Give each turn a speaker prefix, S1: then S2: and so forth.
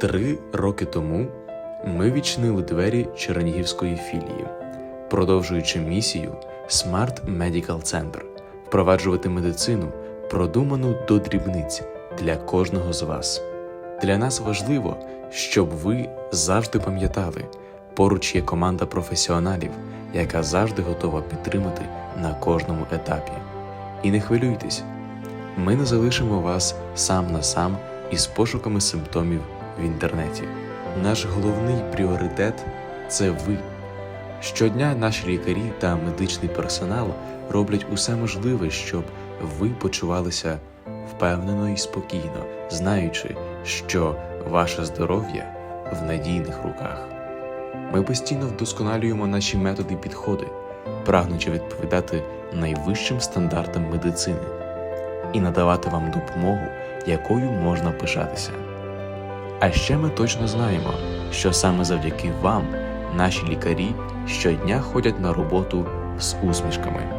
S1: Три роки тому ми відчинили двері Чернігівської філії, продовжуючи місію Smart Medical Center впроваджувати медицину, продуману до дрібниць для кожного з вас. Для нас важливо, щоб ви завжди пам'ятали, поруч є команда професіоналів, яка завжди готова підтримати на кожному етапі. І не хвилюйтесь, ми не залишимо вас сам на сам із пошуками симптомів в інтернеті. Наш головний пріоритет це ви. Щодня наші лікарі та медичний персонал роблять усе можливе, щоб ви почувалися впевнено і спокійно, знаючи, що ваше здоров'я в надійних руках. Ми постійно вдосконалюємо наші методи і підходи, прагнучи відповідати найвищим стандартам медицини і надавати вам допомогу, якою можна пишатися. А ще ми точно знаємо, що саме завдяки вам наші лікарі щодня ходять на роботу з усмішками.